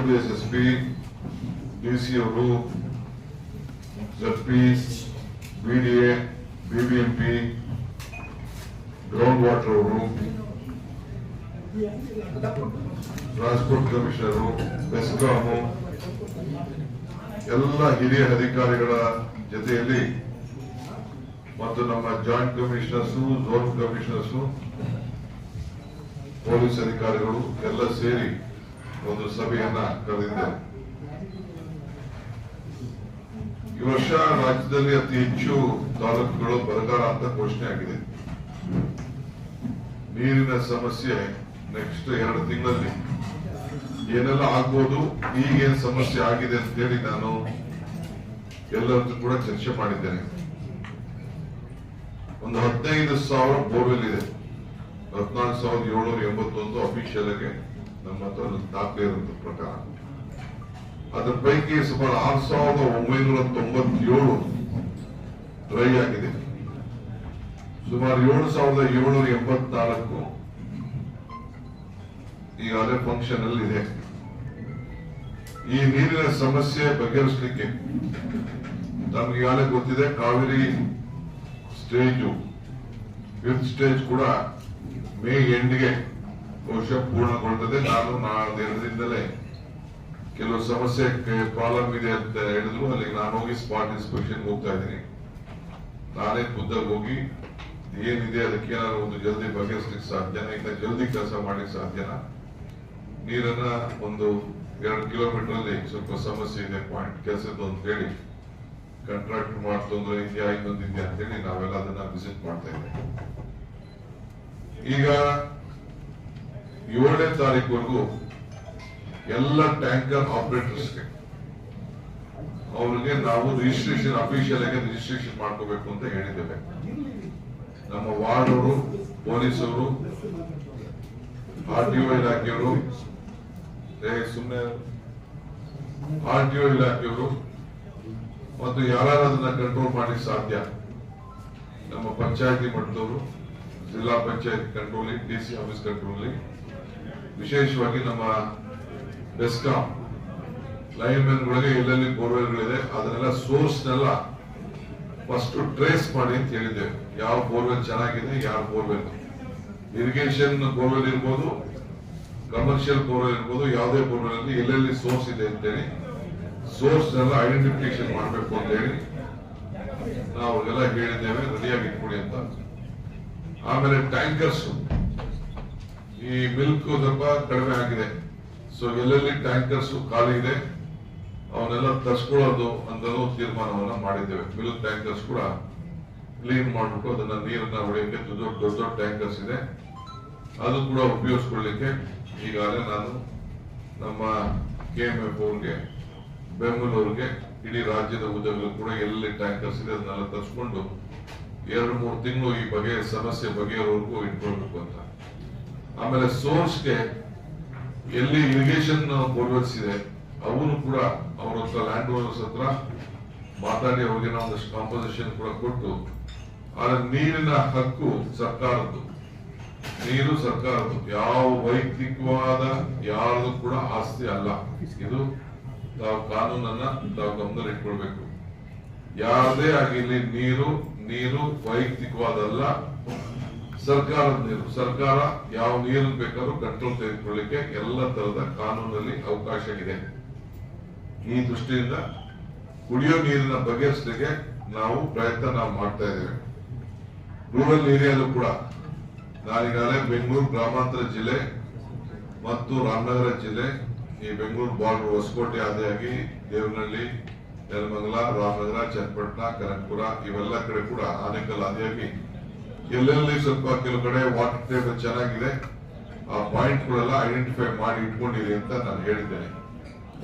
B W S S P D C ಅವರು ZP BDA BBMP ground water ಅವರು transport commissioner BESCOM ಎಲ್ಲ ಹಿರಿಯ ಅಧಿಕಾರಿಗಳ ಜೊತೆಯಲ್ಲಿ ಮತ್ತು ನಮ್ಮ joint commissioners zone commissioners police ಅಧಿಕಾರಿಗಳು ಎಲ್ಲ ಸೇರಿ ಒಂದು ಸಭೆಯನ್ನ ಕರೆದಿದ್ದೆ. ಈ ವರ್ಷ ರಾಜ್ಯದಲ್ಲಿ ಅತಿ ಹೆಚ್ಚು ತಾಲೂಕುಗಳು ಬರಗಾಲ ಅಂತ ಘೋಷಣೆ ಆಗಿದೆ. ನೀರಿನ ಸಮಸ್ಯೆ ನೆಕ್ಸ್ಟ್ ಎರಡು ತಿಂಗಳಲ್ಲಿ ಏನೆಲ್ಲ ಆಗ್ಬೋದು, ಈಗೇನ್ ಸಮಸ್ಯೆ ಆಗಿದೆ ಅಂತ ಹೇಳಿ ನಾನು ಎಲ್ಲರದ್ದು ಕೂಡ ಚರ್ಚೆ ಮಾಡಿದ್ದೇನೆ. ಒಂದು ಹದಿನೈದು ಸಾವಿರ ಬೋರ್ವೆಲ್ ಇದೆ. ಹದಿನಾಲ್ಕು ಸಾವಿರದ ಏಳ್ನೂರ ಎಂಬತ್ತೊಂದು ಅಫಿಷಿಯಲ್ ಆಗಿ ನಮ್ಮ ಹತ್ರ ದಾಖಲೆ ಇರುವಂತಹ ಪ್ರಕಾರ. ಅದರ ಪೈಕಿ ಸುಮಾರು ಆರು ಸಾವಿರದ ಒಂಬೈನೂರ ತೊಂಬತ್ತೇಳು ಡ್ರೈ ಆಗಿದೆ. ಸುಮಾರು ಏಳು ಸಾವಿರದ ಏಳ್ನೂರ ಎಂಬತ್ನಾಲ್ಕು ಈಗಾಗಲೇ ಫಂಕ್ಷನ್ ಅಲ್ಲಿ ಇದೆ. ಈ ನೀರಿನ ಸಮಸ್ಯೆ ಬಗೆಹರಿಸಲಿಕ್ಕೆ ನಮ್ಗೆ ಗೊತ್ತಿದೆ, ಕಾವೇರಿ ಸ್ಟೇಜು ಫಿಫ್ತ್ ಸ್ಟೇಜ್ ಕೂಡ ಮೇ ಎಂಡ್ಗೆ ಬಹುಶಃ ಪೂರ್ಣಗೊಳ್ತದೆ ನಾನು ನಾಳೆದಿಂದಲೇ ಕೆಲವು ಸಮಸ್ಯೆ ಪ್ರಾಬ್ಲಮ್ ಇದೆ ಅಂತ ಹೇಳಿದ್ರು. ಅಲ್ಲಿಗೆ ನಾನು ಹೋಗಿ ಸ್ಪಾಟ್ ಇನ್ಸ್ಪೆಕ್ಷನ್ ಹೋಗ್ತಾ ಇದ್ದೀನಿ. ನಾನೇ ಖುದ್ದಾಗ ಹೋಗಿ ಏನಿದೆ, ಅದಕ್ಕೆ ಏನಾದ್ರು ಒಂದು ಜಲ್ದಿ ಬಗೆಹರಿಸ್ಲಿಕ್ಕೆ ಸಾಧ್ಯನಾ ಇಲ್ಲ. ಜಲ್ದಿ ಕೆಲಸ ಮಾಡಲಿಕ್ಕೆ ಸಾಧ್ಯನಾ? ನೀರನ್ನ ಒಂದು ಎರಡು ಕಿಲೋಮೀಟರ್ ಅಲ್ಲಿ ಸ್ವಲ್ಪ ಸಮಸ್ಯೆ ಇದೆ ಪಾಯಿಂಟ್ ಕೆಲಸದ್ದು ಅಂತ ಹೇಳಿ ಕಾಂಟ್ರಾಕ್ಟ್ ಮಾಡ್ತಂದ್ರೆ ಇದೆಯಾ ಇನ್ನೊಂದು ಇದೆಯಾ ಅಂತ ಹೇಳಿ ನಾವೆಲ್ಲ ಅದನ್ನ ವಿಸಿಟ್ ಮಾಡ್ತಾ ಇದ್ದೇವೆ. ಈಗ ಏಳನೇ ತಾರೀಕುವರೆಗೂ ಎಲ್ಲ ಟ್ಯಾಂಕರ್ ಆಪರೇಟರ್ಸ್ ಅವ್ರಿಗೆ ನಾವು ರಿಜಿಸ್ಟ್ರೇಷನ್ ಅಫಿಷಿಯಲ್ ಆಗಿ ರಿಜಿಸ್ಟ್ರೇಷನ್ ಮಾಡ್ಕೋಬೇಕು ಅಂತ ಹೇಳಿದ್ದೇವೆ. ನಮ್ಮ ವಾರ್ಡ್ ಅವರು ಪೊಲೀಸರು, ಆರ್ ಟಿ ಒ ಇಲಾಖೆಯವರು ಸುಮ್ಮನೆ ಆರ್ ಟಿ ಒ ಇಲಾಖೆಯವರು ಮತ್ತು ಯಾರು ಅದನ್ನ ಕಂಟ್ರೋಲ್ ಮಾಡಲಿಕ್ಕೆ ಸಾಧ್ಯ. ನಮ್ಮ ಪಂಚಾಯತಿ ಮಟ್ಟದವರು, ಜಿಲ್ಲಾ panchayat controlling D C office ಕಂಟ್ರೋಲಿ ವಿಶೇಷವಾಗಿ ನಮ್ಮ ಡೆಸ್ಕಾಂ ಲೈನ್ ಗಳಿಗೆ ಎಲ್ಲೆಲ್ಲಿ ಬೋರ್ವೆಲ್ಗಳಿದೆ, ಅದನ್ನೆಲ್ಲ ಸೋರ್ಸ್ನೆಲ್ಲ ಫಸ್ಟ್ ಟ್ರೇಸ್ ಮಾಡಿ ಅಂತ ಹೇಳಿದ್ದೇವೆ ಯಾವ ಬೋರ್ವೆಲ್ ಚೆನ್ನಾಗಿದೆ, ಯಾವ ಬೋರ್ವೆಲ್ ಇರಿಗೇಷನ್ ಬೋರ್ವೆಲ್ ಇರ್ಬೋದು ಕಮರ್ಷಿಯಲ್ ಬೋರ್ವೆಲ್ ಇರ್ಬೋದು, ಯಾವುದೇ ಬೋರ್ವೆಲ್ ಅಲ್ಲಿ ಎಲ್ಲೆಲ್ಲಿ ಸೋರ್ಸ್ ಇದೆ ಅಂತೇಳಿ ಸೋರ್ಸ್ ನೆಲ್ಲ ಐಡೆಂಟಿಫಿಕೇಶನ್ ಮಾಡಬೇಕು ಅಂತ ಹೇಳಿ ನಾವು ಎಲ್ಲ ಹೇಳಿದ್ದೇವೆ ರೆಡಿಯಾಗಿ ಇಟ್ಕೊಡಿ ಅಂತ. ಆಮೇಲೆ ಟ್ಯಾಂಕರ್ಸ್ ಈ ಮಿಲ್ಕ್ ಸ್ವಲ್ಪ ಕಡಿಮೆ ಆಗಿದೆ. ಸೊ ಎಲ್ಲೆಲ್ಲಿ ಟ್ಯಾಂಕರ್ಸ್ ಖಾಲಿ ಇದೆ, ಅವನ್ನೆಲ್ಲ ತರ್ಸ್ಕೊಳ್ಳೋದು ಅಂತಲೂ ತೀರ್ಮಾನವನ್ನ ಮಾಡಿದ್ದೇವೆ. ಮಿಲ್ಕ್ ಟ್ಯಾಂಕರ್ಸ್ ಕೂಡ ಕ್ಲೀನ್ ಮಾಡ್ಬಿಟ್ಟು ಅದನ್ನ ನೀರನ್ನ ಹೊಡೆಯಕ್ಕೆ ದೊಡ್ಡ ದೊಡ್ಡ ಟ್ಯಾಂಕರ್ಸ್ ಇದೆ. ಅದು ಕೂಡ ಉಪಯೋಗಿಸ್ಕೊಳ್ಳಿಕ್ಕೆ ಈಗಾಗಲೇ ನಾನು ನಮ್ಮ ಕೆ ಎಂ ಎಫ್ ಅವ್ರಿಗೆ, ಬೆಂಗಳೂರಿಗೆ, ಇಡೀ ರಾಜ್ಯದ ಉದ್ಯೋಗಗಳು ಕೂಡ ಎಲ್ಲೆಲ್ಲಿ ಟ್ಯಾಂಕರ್ಸ್ ಇದೆ ಅದನ್ನೆಲ್ಲ ತರ್ಸ್ಕೊಂಡು ಎರಡು ಮೂರು ತಿಂಗಳು ಈ ಬಗೆಯ ಸಮಸ್ಯೆ ಬಗೆಯವರೆಗೂ ಇಟ್ಕೊಳ್ಬೇಕು ಅಂತ. ಆಮೇಲೆ ಸೋರ್ಸ್ಗೆ ಎಲ್ಲಿ ಇರಿಗೇಷನ್ ಬೋರ್ವೆಲ್ಸ್ ಇದೆ ಅವನು ಕೂಡ ಅವ್ರ ಹತ್ರ ಲ್ಯಾಂಡ್ ಓನರ್ಸ್ ಹತ್ರ ಮಾತಾಡಿ ಅವ್ರಿಗೆ ನಾವು ಒಂದಷ್ಟು ಕಾಂಪೋಸಿಷನ್ ಕೂಡ ಕೊಟ್ಟು, ಆದ್ರೆ ನೀರಿನ ಹಕ್ಕು ಸರ್ಕಾರದ್ದು. ನೀರು ಸರ್ಕಾರದ್ದು. ಯಾವ ವೈಯಕ್ತಿಕವಾದ ಯಾರದು ಕೂಡ ಆಸ್ತಿ ಅಲ್ಲ. ಇದು ತಾವು ಕಾನೂನನ್ನ ತಾವು ಗಮನದಲ್ಲಿ ಇಟ್ಕೊಳ್ಬೇಕು. ಯಾರದೇ ಆಗಿರ್ಲಿ ನೀರು ನೀರು ವೈಯಕ್ತಿಕವಾದಲ್ಲ. ಸರ್ಕಾರದ ನೀರು ಸರ್ಕಾರ ಯಾವ ನೀರನ್ನು ಬೇಕಾದ್ರೂ ಕಂಟ್ರೋಲ್ ತೆಗೆದುಕೊಳ್ಳಿಕ್ಕೆ ಎಲ್ಲ ತರದ ಕಾನೂನಲ್ಲಿ ಅವಕಾಶ ಇದೆ. ಈ ದೃಷ್ಟಿಯಿಂದ ಕುಡಿಯೋ ನೀರಿನ ಬಗೆಹರಿಸಲಿಕ್ಕೆ ನಾವು ಪ್ರಯತ್ನ ನಾವು ಮಾಡ್ತಾ ಇದ್ದೇವೆ. ರೂರಲ್ ಏರಿಯಾದಲ್ಲೂ ಕೂಡ ನಾನೀಗಾಗಲೇ ಬೆಂಗಳೂರು ಗ್ರಾಮಾಂತರ ಜಿಲ್ಲೆ ಮತ್ತು ರಾಮನಗರ ಜಿಲ್ಲೆ, ಈ ಬೆಂಗಳೂರು ಬಾರ್ಡರ್ ಹೊಸಕೋಟೆ ಆದಿಯಾಗಿ ದೇವನಹಳ್ಳಿ, ನೆಲಮಂಗಲ, ರಾಮನಗರ, ಚನ್ನಪಟ್ಟಣ, ಕನಕಪುರ ಇವೆಲ್ಲ ಕಡೆ ಕೂಡ ಆನೇಕಲ್ ಆದಿಯಾಗಿ ಎಲ್ಲೆಲ್ಲಿ ಸ್ವಲ್ಪ ಕೆಲವು ಕಡೆ ವಾಟರ್ ಟೇಬಲ್ ಚೆನ್ನಾಗಿದೆ, ಆ ಪಾಯಿಂಟ್ ಗಳೆಲ್ಲ ಐಡೆಂಟಿಫೈ ಮಾಡಿ ಇಟ್ಕೊಂಡಿರಿ ಅಂತ ನಾನು ಹೇಳಿದ್ದೇನೆ.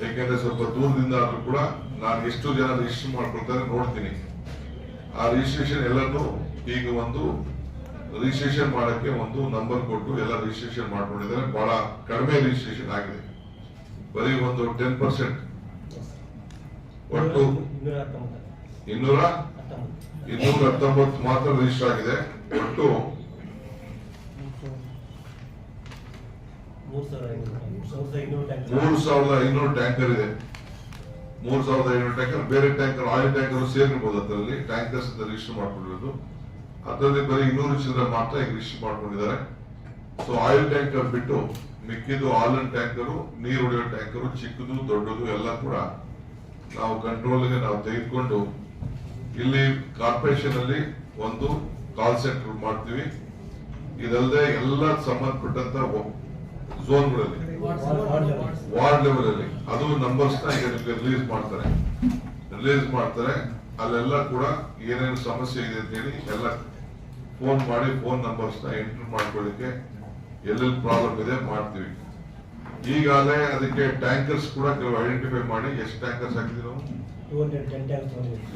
ಯಾಕೆಂದ್ರೆ ಸ್ವಲ್ಪ ದೂರದಿಂದ ಆದ್ರೂ ಕೂಡ ನಾನು ಎಷ್ಟು ಜನ ರಿಜಿಸ್ಟರ್ ಮಾಡ್ಕೊಳ್ತಾರೆ, ನೋಡ್ತೀನಿ. ಆ ರಿಜಿಸ್ಟ್ರೇಷನ್ ಎಲ್ಲರೂ ಈಗ ಒಂದು ರಿಜಿಸ್ಟ್ರೇಷನ್ ಮಾಡಕ್ಕೆ ಒಂದು ನಂಬರ್ ಕೊಟ್ಟು ಎಲ್ಲ ರಿಜಿಸ್ಟ್ರೇಷನ್ ಮಾಡ್ಕೊಂಡಿದ್ದಾರೆ. ಬಹಳ ಕಡಿಮೆ ರಿಜಿಸ್ಟ್ರೇಷನ್ ಆಗಿದೆ. ಬರೀ ಒಂದು ಟೆನ್ ಪರ್ಸೆಂಟ್ ಒಟ್ಟು ಇನ್ನೂರ ಇನ್ನೂರ ಹತ್ತೊಂಬತ್ತು ಮಾತ್ರ ರಿಜಿಸ್ಟರ್ ಆಗಿದೆ. ಒಟ್ಟು ಮೂರು ಸಾವಿರ ಸಾವಿರದ ಐನೂರು ಟ್ಯಾಂಕರ್ ಇದೆ ಮೂರು ಸಾವಿರದ ಐನೂರು ಟ್ಯಾಂಕರ್ ಬೇರೆ ಟ್ಯಾಂಕರ್ ಆಯಿಲ್ ಟ್ಯಾಂಕರ್ ಸೇರಿರ್ಬೋದು ಅದರಲ್ಲಿ. ಟ್ಯಾಂಕರ್ಸ್ ರಿಜಿಸ್ಟರ್ ಮಾಡ್ಕೊಂಡಿರೋದು. ಅದರಲ್ಲಿ ಬರೀ ಇನ್ನೂರು ಚಿಲ್ಲರೆ ಮಾತ್ರ ಈಗ ರಿಜಿಸ್ಟರ್ ಮಾಡ್ಕೊಂಡಿದ್ದಾರೆ. ಸೊ ಆಯಿಲ್ ಟ್ಯಾಂಕರ್ ಬಿಟ್ಟು ಮಿಕ್ಕಿದ್ದು ಆಲನ್ ಟ್ಯಾಂಕರು ನೀರು ಹೊಡೆಯೋ ಟ್ಯಾಂಕರು ಚಿಕ್ಕದು ದೊಡ್ಡದು ಎಲ್ಲ ಕೂಡ ನಾವು ಕಂಟ್ರೋಲ್ಗೆ ನಾವು ತೆಗೆದುಕೊಂಡು ಇಲ್ಲಿ ಕಾರ್ಪೊರೇಷನ್ ಅಲ್ಲಿ ಒಂದು ಕಾಲ್ ಸೆಂಟರ್ ಮಾಡ್ತೀವಿ. ಇದಲ್ಲದೆ ಎಲ್ಲ ಸಂಬಂಧಪಟ್ಟಂತ ಝೋನ್ಗಳಲ್ಲಿ ವಾರ್ಡ್ ಲೆವೆಲ್ ಅಲ್ಲಿ. ಅದು ನಂಬರ್ಸ್ ರಿಲೀಸ್ ಮಾಡ್ತಾರೆ. ರಿಲೀಸ್ ಮಾಡ್ತಾರೆ. ಅಲ್ಲೆಲ್ಲ ಕೂಡ ಏನೇನು ಸಮಸ್ಯೆ ಇದೆ ಅಂತ ಹೇಳಿ ಎಲ್ಲ ಫೋನ್ ಮಾಡಿ ಫೋನ್ ನಂಬರ್ಸ್ನ ಎಂಟರ್ ಮಾಡ್ಕೊಳ್ಳಿಕ್ಕೆ ಎಲ್ಲೆಲ್ಲಿ ಪ್ರಾಬ್ಲಮ್ ಇದೆ ಮಾಡ್ತೀವಿ. ಈಗಾಗಲೇ ಅದಕ್ಕೆ ಟ್ಯಾಂಕರ್ಸ್ ಕೂಡ ಕೆಲವು ಐಡೆಂಟಿಫೈ ಮಾಡಿ. ಎಷ್ಟು ಟ್ಯಾಂಕರ್ಸ್ ಹಾಕಿದ್ವಿ ನಾವು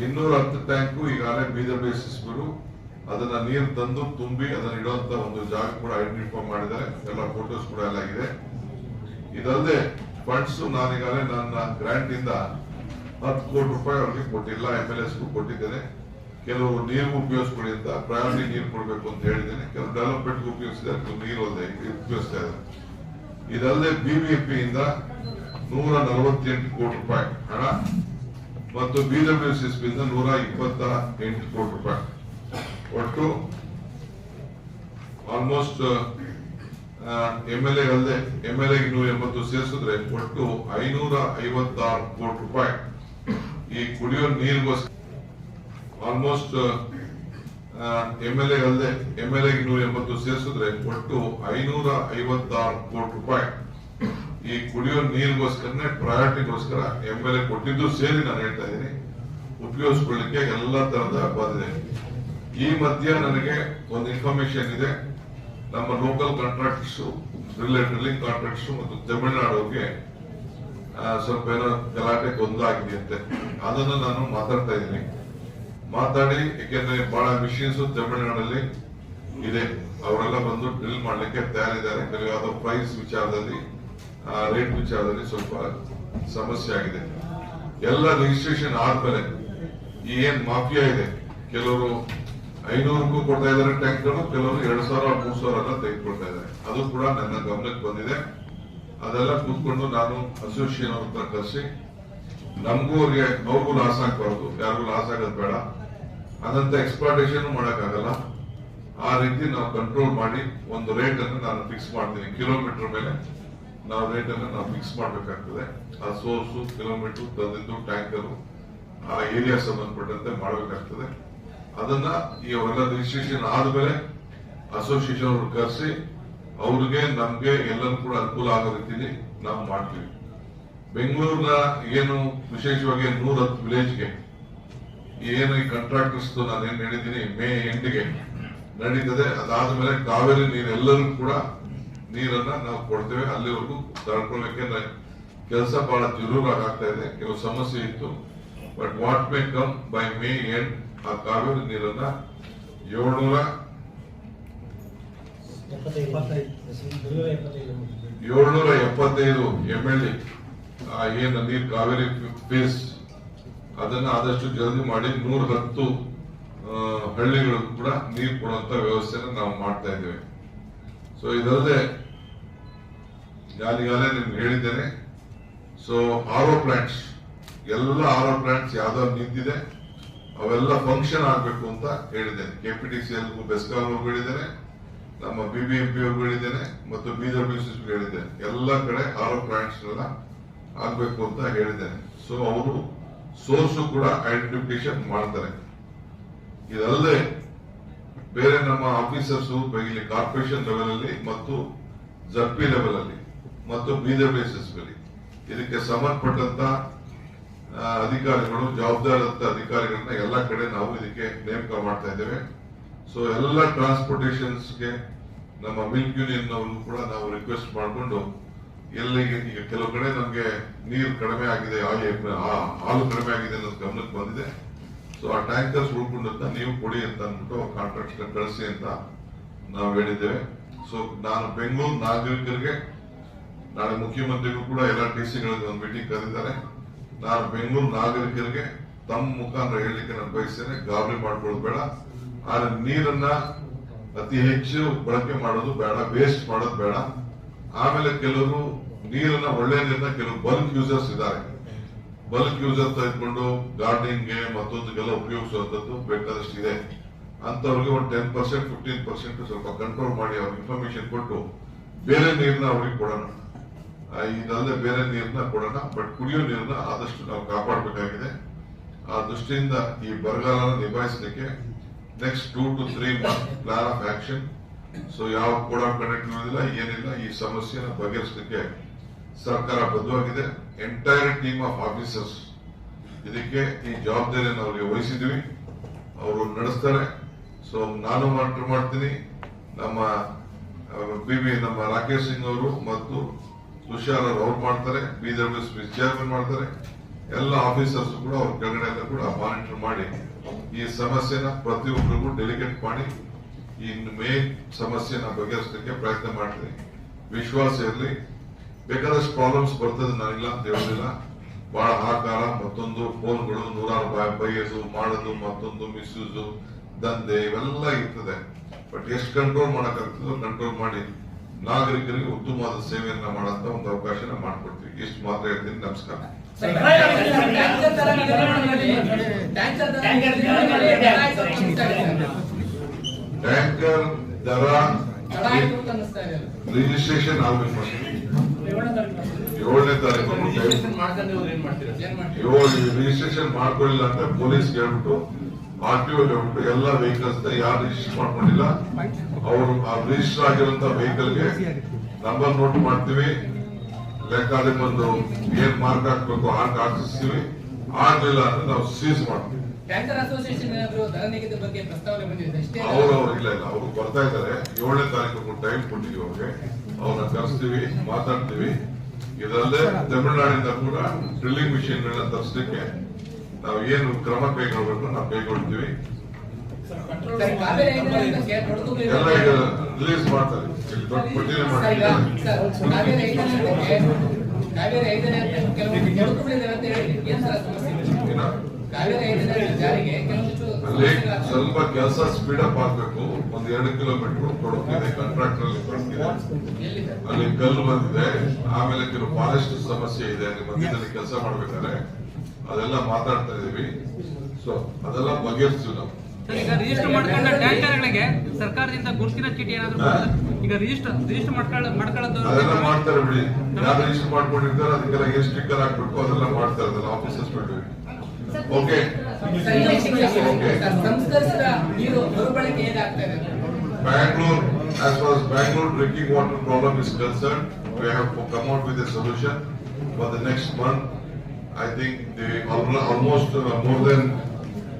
ಇನ್ನೂರ ಹತ್ತು ಟ್ಯಾಂಕು ಈಗಾಗಲೇ ಬೀದರ್ ಬೇಸಿಸ್ಗಳು ಅದನ್ನ ನೀರು ತಂದು ತುಂಬಿ ಅದನ್ನ ಇಡುವಂತ ಒಂದು ಜಾಗ ಕೂಡ ಐಡೆಂಟಿಫೈ ಮಾಡಿದ್ದಾರೆ. ಎಲ್ಲ ಫೋಟೋಸ್ ಕೂಡ ಎಲ್ಲ ಇದೆ ಇದಲ್ಲದೆ ಫಂಡ್ಸ್ ನಾನೀಗಾಗಲೇ ನನ್ನ ಗ್ರಾಂಟ್ ಇಂದ ಹತ್ತು ಕೋಟಿ ರೂಪಾಯಿ ಅವ್ರಿಗೆ ಕೊಟ್ಟಿಲ್ಲ. ಎಂ ಎಲ್ ಎಸ್ ಕೊಟ್ಟಿದ್ದೇನೆ. ಕೆಲವು ನೀರು ಉಪಯೋಗಿಸ್ಕೊಳ್ಳಿ ಅಂತ ಪ್ರಯಾರಿಟಿ ನೀರು ಕೊಡಬೇಕು ಅಂತ ಹೇಳಿದ್ದೇನೆ. ಕೆಲವು ಡೆವಲಪ್ಮೆಂಟ್ ಉಪಯೋಗಿಸಿದೆ ಕೆಲವು ನೀರು ಅಲ್ಲದೆ ಉಪಯೋಗಿಸ್ತಾ ಇದ್ದಾರೆ. ಇದಲ್ಲದೆ ಬಿಬಿಎಂಪಿ ಇಂದ ನೂರ ನಲವತ್ತೆಂಟು ಕೋಟಿ ರೂಪಾಯಿ ಹಣ ಮತ್ತು ಬಿಡಬ್ಲ್ಯೂಸಿಎಸ್ ಇಂದ ನೂರ ಇಪ್ಪತ್ತ ಎಂಟು ಕೋಟಿ ರೂಪಾಯಿ. ಒಟ್ಟು ಆಲ್ಮೋಸ್ಟ್ ಎಂ ಎಲ್ ಅಲ್ಲದೆ ಎಲ್ ಎ ನೂರ ಎಂಬತ್ತು ಸೇರಿಸಿದ್ರೆ ಒಟ್ಟು ಐನೂರ ಐವತ್ತಾರು ಕೋಟಿ ರೂಪಾಯಿ. ಈ ಕುಡಿಯೋ ನೀರಿಗೋಸ್ಕರ ಆಲ್ಮೋಸ್ಟ್ ಎಂ ಎಲ್ ಅಲ್ಲದೆ ಎಲ್ ಎ ನೂರ ಎಂಬತ್ತು ಸೇರಿಸಿದ್ರೆ ಒಟ್ಟು ಐನೂರ ಐವತ್ತಾರು ಕೋಟಿ ರೂಪಾಯಿ. ಈ ಕುಡಿಯೋ ನೀರಿಗೋಸ್ಕರನೇ ಪ್ರಯಾರಿಟಿಗೋಸ್ಕರ ಎಂ ಎಲ್ ಎ ಕೊಟ್ಟಿದ್ದು ಸೇರಿ ನಾನು ಹೇಳ್ತಾ ಇದ್ದೀನಿ. ಉಪಯೋಗಿಸ್ಕೊಳ್ಳಿಕ್ಕೆ ಎಲ್ಲ ತರದ ಬಂದಿದೆ ಈ ಮಧ್ಯ ನನಗೆ ಒಂದು ಇನ್ಫಾರ್ಮೇಶನ್ ಇದೆ. ನಮ್ಮ ಲೋಕಲ್ ಕಾಂಟ್ರಾಕ್ಟರ್ಸ್ ಡ್ರಿಲ್ಲಿಂಗ್ ಕಾಂಟ್ರಾಕ್ಟರ್ಸ್ ಮತ್ತು ತಮಿಳುನಾಡುಗೆ ಸ್ವಲ್ಪ ಏನೋ ಗಲಾಟೆ ಗೊಂದಲ ಆಗಿದೆ ಅಂತೆ. ಅದನ್ನು ನಾನು ಮಾತಾಡ್ತಾ ಇದ್ದೀನಿ. ಮಾತಾಡಿ ಯಾಕೆಂದ್ರೆ ಬಹಳ ಮಿಷಿನ್ಸ್ ತಮಿಳುನಾಡಲ್ಲಿ ಇದೆ. ಅವರೆಲ್ಲ ಬಂದು ಡ್ರಿಲ್ ಮಾಡ್ಲಿಕ್ಕೆ ತಯಾರಿದ್ದಾರೆ. ಪ್ರೈಸ್ ವಿಚಾರದಲ್ಲಿ ರೇಟ್ ವಿಚಾರದಲ್ಲಿ ಸ್ವಲ್ಪ ಸಮಸ್ಯೆ ಆಗಿದೆ. ಎಲ್ಲ ರಿಜಿಸ್ಟ್ರೇಷನ್ ಆದ್ಮೇಲೆ ಈ ಏನ್ ಮಾಫಿಯಾ ಇದೆ? ಕೆಲವರು ಐನೂರಕ್ಕೂ ಕೊಡ್ತಾ ಇದ್ದಾರೆ ಟ್ಯಾಂಕ್ಗಳು ಕೆಲವರು ಎರಡ್ ಸಾವಿರ, ಮೂರ್ ಸಾವಿರ ಎಲ್ಲ ತೆಗೆದುಕೊಳ್ತಾ ಇದ್ದಾರೆ. ಅದು ಕೂಡ ನನ್ನ ಗಮನಕ್ಕೆ ಬಂದಿದೆ. ಅದೆಲ್ಲ ಕೂತ್ಕೊಂಡು ನಾನು ಅಸೋಸಿಯೇಷನ್ ಅವ್ರ ಹತ್ರ ಕರೆಸಿ, ನಮಗೂ ಅವ್ರಿಗೆ, ಅವ್ರಿಗೂ ಲಾಸ್ ಆಗಬಾರ್ದು. ಯಾರಿಗೂ ಲಾಸ್ ಆಗೋದು ಬೇಡ. ಅದಂತ ಎಕ್ಸ್ಪ್ಲಾಟೇಷನ್ ಮಾಡೋಕ್ಕಾಗಲ್ಲ. ಆ ರೀತಿ ನಾವು ಕಂಟ್ರೋಲ್ ಮಾಡಿ, ಒಂದು ರೇಟ್ ಅನ್ನು ನಾನು ಫಿಕ್ಸ್ ಮಾಡ್ತೀನಿ. ಕಿಲೋಮೀಟರ್ ಮೇಲೆ ನಾವು ರೇಟ್ ಅನ್ನು ನಾವು ಫಿಕ್ಸ್ ಮಾಡಬೇಕಾಗ್ತದೆ. ಆ ಸೋರ್ಸು ಕಿಲೋಮೀಟರ್ ತಂದಿದ್ದು ಟ್ಯಾಂಕರು ಆ ಏರಿಯಾ ಸಂಬಂಧಪಟ್ಟಂತೆ ಮಾಡಬೇಕಾಗ್ತದೆ. ಅದನ್ನ ಈ ಅವರೆಲ್ಲ ರಿಜಿಸ್ಟ್ರೇಷನ್ ಆದ್ಮೇಲೆ ಅಸೋಸಿಯೇಷನ್ ಅವ್ರು ಕರೆಸಿ, ಅವ್ರಿಗೆ ನಮ್ಗೆ ಎಲ್ಲರೂ ಕೂಡ ಅನುಕೂಲ ಆಗೋ ರೀತಿಲಿ ನಾವು ಮಾಡ್ತೀವಿ. ಬೆಂಗಳೂರಿನ ಏನು ವಿಶೇಷವಾಗಿ ನೂರ ಹತ್ತು ವಿಲೇಜ್ಗೆ ಏನು ಈ ಕಾಂಟ್ರಾಕ್ಟರ್ಸ್ ನಾನು ಏನ್ ಹೇಳಿದ್ದೀನಿ, ಮೇ ಎಂಡ್ಗೆ ನಡೀತದೆ. ಅದಾದ್ಮೇಲೆ ಕಾವೇರಿ ನೀರೆಲ್ಲರೂ ಕೂಡ ನೀರನ್ನ ನಾವು ಕೊಡ್ತೇವೆ. ಅಲ್ಲಿವರೆಗೂ ತಡ್ಕೊಳ್ಳಕ್ಕೆ ಕೆಲಸ ಬಹಳ ಜರೂರಾಗಿ ಆಗ್ತಾ ಇದೆ. ಕೆಲವು ಸಮಸ್ಯೆ ಇತ್ತು. But what may come by May end ಆ ಕಾವೇರಿ ನೀರನ್ನ ಏಳ್ನೂರ ಏಳ್ನೂರ ಎಪ್ಪತ್ತೈದು ಎಂ ಎಲ್ ಏನು ನೀರು ಕಾವೇರಿ ಫೇಸ್ ಅದನ್ನ ಆದಷ್ಟು ಜಲ್ದಿ ಮಾಡಿ ನೂರ ಹತ್ತು ಹಳ್ಳಿಗಳು ಕೂಡ ನೀರು ಕೊಡುವಂತ ವ್ಯವಸ್ಥೆನ ನಾವು ಮಾಡ್ತಾ ಇದ್ದೇವೆ. ಸೊ ಇದಲ್ಲದೆ ನಾನೀಗಾಗಲೇ ನಿಮ್ಗೆ ಹೇಳಿದ್ದೇನೆ. ಸೊ ಆರೋ ಪ್ಲಾಂಟ್ಸ್ ಎಲ್ಲ ಆರೋ ಪ್ಲಾಂಟ್ಸ್ ಯಾವ್ದಾದ್ರು ನಿಂತಿದೆ, ಅವೆಲ್ಲ ಫಂಕ್ಷನ್ ಆಗ್ಬೇಕು ಅಂತ ಹೇಳಿದ್ದೇನೆ. ಕೆಪಿಟಿಸಿ ಎಲ್ಗೂ ಬೆಸ್ಕಾಂ ಅವ್ರಿಗೂ ಹೇಳಿದ್ದೇನೆ, ನಮ್ಮ ಬಿಬಿಎಂಪಿ ಅವ್ರಿಗೂ ಹೇಳಿದ್ದೇನೆ, ಮತ್ತು ಬಿಡಬ್ಲ್ಯೂಸಿ ಹೇಳಿದ್ದೇನೆ. ಎಲ್ಲ ಕಡೆ ಆರೋ ಪ್ಲಾಂಟ್ಸ್ ಆಗ್ಬೇಕು ಅಂತ ಹೇಳಿದ್ದೇನೆ. ಸೊ ಅವರು ಸೋರ್ಸು ಕೂಡ ಐಡೆಂಟಿಫಿಕೇಶನ್ ಮಾಡ್ತಾರೆ. ಇದಲ್ಲದೆ ಬೇರೆ ನಮ್ಮ ಆಫೀಸರ್ಸ್ ಇಲ್ಲಿ ಕಾರ್ಪೊರೇಷನ್ ಲೆವೆಲ್ ಅಲ್ಲಿ ಮತ್ತು ಜಡ್ಪಿ ಲೆವೆಲ್ ಅಲ್ಲಿ ಮತ್ತು ಬೀದರ್ ಬೇಸಿಸ್ ಬಳಿ ಇದಕ್ಕೆ ಸಂಬಂಧಪಟ್ಟಂತ ಅಧಿಕಾರಿಗಳು ಜವಾಬ್ದಾರಿದಂತ ಅಧಿಕಾರಿಗಳನ್ನ ಎಲ್ಲ ಕಡೆ ನಾವು ಇದಕ್ಕೆ ನೇಮಕ ಮಾಡ್ತಾ ಇದ್ದೇವೆ. ಸೊ ಎಲ್ಲ ಟ್ರಾನ್ಸ್ಪೋರ್ಟೇಷನ್ಸ್ಗೆ ನಮ್ಮ ಮಿಲ್ಕ್ ಯೂನಿಯನ್ ಅವರು ಕೂಡ ನಾವು ರಿಕ್ವೆಸ್ಟ್ ಮಾಡಿಕೊಂಡು ಎಲ್ಲಿಗೆ ಈಗ ಕೆಲವು ಕಡೆ ನಮಗೆ ನೀರು ಕಡಿಮೆ ಆಗಿದೆ ಹಾಲು ಕಡಿಮೆ ಆಗಿದೆ ಅನ್ನೋದು ಗಮನಕ್ಕೆ ಬಂದಿದೆ. ಸೊ ಆ ಟ್ಯಾಂಕರ್ಸ್ ಉಳ್ಕೊಂಡಂತ ನೀವು ಕೊಡಿ ಅಂತ ಅಂದ್ಬಿಟ್ಟು ಕಾಂಟ್ರಾಕ್ಟ್ ಕಳಿಸಿ ಅಂತ ನಾವು ಹೇಳಿದ್ದೇವೆ. ಸೊ ನಾನು ಬೆಂಗಳೂರು ನಾಗರಿಕರಿಗೆ, ನಾಳೆ ಮುಖ್ಯಮಂತ್ರಿಗೂ ಕೂಡ ಎಲ್ಲ ಡಿ ಸಿಗಳಿಗೆ ಒಂದು ಮೀಟಿಂಗ್ ಕರೀತಾರೆ ನಾನು ಬೆಂಗಳೂರು ನಾಗರಿಕರಿಗೆ ತಮ್ಮ ಮುಖಾಂತರ ಹೇಳಲಿಕ್ಕೆ ನಾನು ಬಯಸ್ತೇನೆ, ಗಾಬರಿ ಮಾಡ್ಕೊಳ್ಳೋದು ಬೇಡ. ಆದ್ರೆ ನೀರನ್ನ ಅತಿ ಹೆಚ್ಚು ಬಳಕೆ ಮಾಡೋದು ಬೇಡ ವೇಸ್ಟ್ ಮಾಡೋದು ಬೇಡ. ಆಮೇಲೆ ಕೆಲವರು ನೀರನ್ನ ಒಳ್ಳೆ ನೀರನ್ನ ಕೆಲವು ಬಲ್ಕ್ ಯೂಸರ್ಸ್ ಇದ್ದಾರೆ. ಬಲ್ಕ್ ಯೂಸರ್ ತೆಗೆದುಕೊಂಡು ಗಾರ್ಡನಿಂಗ್ಗೆ ಮತ್ತೊಂದಕ್ಕೆಲ್ಲ ಉಪಯೋಗಿಸುವಂತದ್ದು ಬೇಕಾದಷ್ಟು ಇದೆ. ಅಂತವ್ರಿಗೆ ಒಂದು ಟೆನ್ ಪರ್ಸೆಂಟ್ ಫಿಫ್ಟೀನ್ ಪರ್ಸೆಂಟ್ ಸ್ವಲ್ಪ ಕಂಟ್ರೋಲ್ ಮಾಡಿ ಅವ್ರಿಗೆ ಇನ್ಫಾರ್ಮೇಶನ್ ಕೊಟ್ಟು ಬೇರೆ ನೀರನ್ನ ಅವ್ರಿಗೆ ಕೊಡೋಣ. ಇದಲ್ಲದೆ ಬೇರೆ ನೀರನ್ನ ಕೊಡೋಣ ಬಟ್ ಕುಡಿಯೋ ನೀರನ್ನ ಆದಷ್ಟು ನಾವು ಕಾಪಾಡಬೇಕಾಗಿದೆ. ಆ ದೃಷ್ಟಿಯಿಂದ ಈ ಬರಗಾಲನ ನಿಭಾಯಿಸಲಿಕ್ಕೆ next two to three month plan of action so ಯಾವ ಕೂಡ ಕನೆಕ್ಟ್ ಇರೋದಿಲ್ಲ ಏನಿಲ್ಲ, ಈ ಸಮಸ್ಯೆನ ಬಗೆಹರಿಸಲಿಕ್ಕೆ ಸರ್ಕಾರ ಬದ್ಧವಾಗಿದೆ. ಎಂಟೈರ್ ಟೀಮ್ ಆಫ್ ಆಫೀಸರ್ಸ್ ಇದಕ್ಕೆ ಈ ಜವಾಬ್ದಾರಿಯನ್ನು ಅವರಿಗೆ ವಹಿಸಿದ್ವಿ ಅವರು ನಡೆಸ್ತಾರೆ. ಸೊ ನಾನು ಮಾನಿಟರ್ ಮಾಡ್ತೀನಿ. ನಮ್ಮ ಬಿ ಬಿ, ನಮ್ಮ ರಾಕೇಶ್ ಸಿಂಗ್ ಅವರು ಮತ್ತು ತುಷಾರ್ ಅವರು, ಅವ್ರು ಮಾಡ್ತಾರೆ. ಬೀದರ್ ಎಸ್ ಚೇರ್ಮನ್ ಮಾಡ್ತಾರೆ. ಎಲ್ಲ ಆಫೀಸರ್ಸ್ ಕೂಡ ಅವ್ರ ಕೆಳಗಡೆ ಎಲ್ಲ ಕೂಡ ಮಾನಿಟರ್ ಮಾಡಿ ಈ ಸಮಸ್ಯೆನ ಪ್ರತಿಯೊಬ್ಬರಿಗೂ ಡೆಲಿಗೇಟ್ ಮಾಡಿ ಈ ಮೇನ್ ಸಮಸ್ಯೆನ ಬಗೆಹರಿಸಲಿಕ್ಕೆ ಪ್ರಯತ್ನ ಮಾಡ್ತೀನಿ. ವಿಶ್ವಾಸ ಇರಲಿ. ಬೇಕಾದಷ್ಟು ಪ್ರಾಬ್ಲಮ್ಸ್ ಬರ್ತದೆ ನಾನಿಲ್ಲ ಅಂತ ಹೇಳೋದಿಲ್ಲ ಬಹಳ ಹಾಕಾರ ಮತ್ತೊಂದು ಫೋನ್ಗಳು ನೂರಾರು ರೂಪಾಯಿ ಬೈಯೋದು ಮಾಡೋದು ಮತ್ತೊಂದು ಮಿಸ್ಯೂಸು ದಂಧೆ ಇವೆಲ್ಲ ಇರ್ತದೆ. ಬಟ್ ಎಷ್ಟು ಕಂಟ್ರೋಲ್ ಮಾಡಕ್ಕಾಗ್ತದೋ ಕಂಟ್ರೋಲ್ ಮಾಡಿ ನಾಗರಿಕರಿಗೆ ಉತ್ತಮವಾದ ಸೇವೆಯನ್ನ ಮಾಡಂತ ಒಂದು ಅವಕಾಶನ ಮಾಡ್ಕೊಡ್ತೀವಿ. ಇಷ್ಟು ಮಾತ್ರ ಹೇಳ್ತೀನಿ. ನಮಸ್ಕಾರ. ಟ್ಯಾಂಕರ್ ದರ ರಿಜಿಸ್ಟ್ರೇಷನ್ ಆಗ್ಬೇಕು. ಏಳನೇ ತಾರೀಕು ರಿಜಿಸ್ಟ್ರೇಷನ್ ಮಾಡ್ಕೊಂಡೆ ಹೋದ್ರೆ ಮಾಡ್ತೀರಾ? ಏನ್ ಮಾಡ್ತೀರಾ? ಏಳು ರಿಜಿಸ್ಟ್ರೇಷನ್ ಮಾಡ್ಕೊಳ್ಳಿಲ್ಲ ಅಂತ ಪೊಲೀಸ್ ಹೇಳ್ಬಿಟ್ಟು ಆರ್ ಟಿ ಹೇಳ್ಬಿಟ್ಟು ಎಲ್ಲ ವೆಹಿಕಲ್ಸ್ ಯಾರು ರಿಜಿಸ್ಟರ್ ಮಾಡ್ಕೊಂಡಿಲ್ಲ. ಅವರು ಆ ರಿಜಿಸ್ಟರ್ ಆಗಿರುವಂತ ವೆಹಿಕಲ್ಗೆ ನಂಬರ್ ನೋಟ್ ಮಾಡ್ತೀವಿ. ಲೆಕ್ಕ ಬಂದು ಏನ್ ಮಾರ್ಕ್ ಹಾಕ್ಬೇಕು ಹಾಕಿ ಹಾಕಿಸ್ತೀವಿ. ಆಗ್ಲಿಲ್ಲ ಅಂದ್ರೆ ನಾವು ಸೀಸ್ ಮಾಡ್ತೀವಿ. ಅವ್ರು ಅಸೋಸಿಯೇಷನ್ ಏನಾದ್ರು ದರ ಬಗ್ಗೆ ಪ್ರಸ್ತಾವನೆ ಬಂದಿದೆ ಅಷ್ಟೇ ಅವರು ಅವ್ರು ಇಲ್ಲ ಇಲ್ಲ ಅವರು ಬರ್ತಾ ಇದ್ದಾರೆ. ಏಳನೇ ತಾರೀಕು ಟೈಮ್ ಕೊಟ್ಟಿದ್ವಿ ಅವ್ರಿಗೆ. ಅವ್ರನ್ನ ಕರೆಸ್ತೀವಿ ಮಾತಾಡ್ತೀವಿ. ಇದಲ್ಲದೆ ತಮಿಳುನಾಡಿಂದ ಕೂಡ ಡ್ರಿಲ್ಲಿಂಗ್ ಮಿಷಿನ್ ಗಳನ್ನ ತರಿಸಲಿಕ್ಕೆ ನಾವು ಏನು ಕ್ರಮ ಕೈಗೊಳ್ಬೇಕು ನಾವು ಕೈಗೊಳ್ತೀವಿ. ಎಲ್ಲ ಈಗ ರಿಲೀಸ್ ಮಾಡ್ತಾರೆ. ಇಲ್ಲಿ ದೊಡ್ಡ ಪಟ್ಟಿನ ಮಾಡ್ತಾರೆ ಜಾರಿಗೆ ಅಲ್ಲಿ ಸ್ವಲ್ಪ ಕೆಲಸ ಸ್ಪೀಡ್ ಅಪ್ ಆಗ್ಬೇಕು. ಒಂದ್ ಎರಡು ಕಿಲೋಮೀಟರ್ ಕೊಡುತ್ತಿದೆ ಕಾಂಟ್ರಾಕ್ಟರ್ ಅಲ್ಲಿ ಕೊಡುತ್ತಿದೆ. ಅಲ್ಲಿ ಕಲ್ಲು ಬಂದಿದೆ. ಆಮೇಲೆ ಕೆಲವು ಫಾರೆಸ್ಟ್ ಸಮಸ್ಯೆ ಇದೆ. ಅಲ್ಲಿ ಮಧ್ಯದಲ್ಲಿ ಕೆಲಸ ಮಾಡ್ಬೇಕಾದ್ರೆ ಅದೆಲ್ಲ ಮಾತಾಡ್ತಾ ಇದೀವಿ. ಸೊ ಅದೆಲ್ಲ ಬಗೆಹರಿಸ್ತೀವಿ ನಾವು. ಈಗ ರಿಜಿಸ್ಟರ್ ಮಾಡ್ಕೊಂಡ ಟ್ಯಾಂಕರ್ಗಳಿಗೆ ಸರ್ಕಾರದಿಂದ ಗುರುತಿನ ಚೀಟಿ ಏನಾದ್ರು? ಈಗ ರಿಜಿಸ್ಟರ್ ರಿಜಿಸ್ಟರ್ ಮಾಡ್ಕೊಳ್ಳ ಮಾಡ್ಕೊಳ್ಳೋದು ಅದೆಲ್ಲ ಮಾಡ್ತಾರೆ ಬಿಡಿ. ಯಾರು ರಿಜಿಸ್ಟರ್ ಮಾಡ್ಕೊಂಡಿರ್ತಾರೆ ಅದಕ್ಕೆಲ್ಲ ಏನ್ ಸ್ಟಿಕ್ಕರ್ ಹಾಕ್ಬೇಕು ಅದೆಲ್ಲ ಮಾಡ್ತಾರೆ ಅದೆಲ್ಲ ಆಫೀಸರ್ಸ್ ಬಿಟ್ಟು okay ಸರ್, ಈಗ ಶಿಕ್ಷಕ, ಸರ್, ಸಂಸ್ಕರಿಸಿದ ನೀರು ಮರುಬಳಕೆ ಹೇಗಾಗ್ತಾ ಇದೆ Bangalore, as far as Bangalore drinking water problem is concerned, we have to come out with a solution for the next month. I think the al- almost uh, more than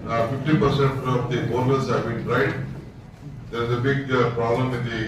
uh, fifty percent of the borewells have been dried. There is a big uh, problem in the